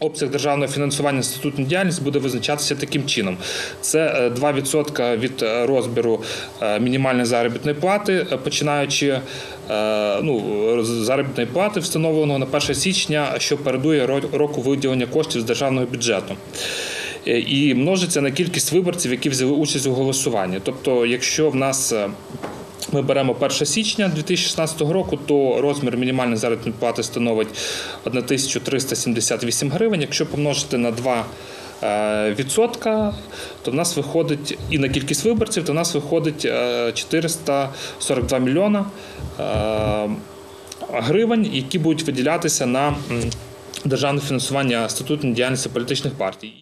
обсяг державного фінансування статутної діяльності буде визначатися таким чином: це е, 2% від е, розміру е, мінімальної заробітної плати, е, починаючи е, ну, заробітної плати, встановленого на 1 січня, що передує ро- року виділення коштів з державного бюджету. Е, І множиться на кількість виборців, які взяли участь у голосуванні. Тобто, якщо в нас е, ми беремо 1 січня 2016 року, то розмір мінімальної заробітної плати становить 1378 гривень. Якщо помножити на 2 е, відсотка, то в нас виходить і на кількість виборців, то в нас виходить е, 442 мільйона е, гривень, які будуть виділятися на державне фінансування статутної діяльності політичних партій.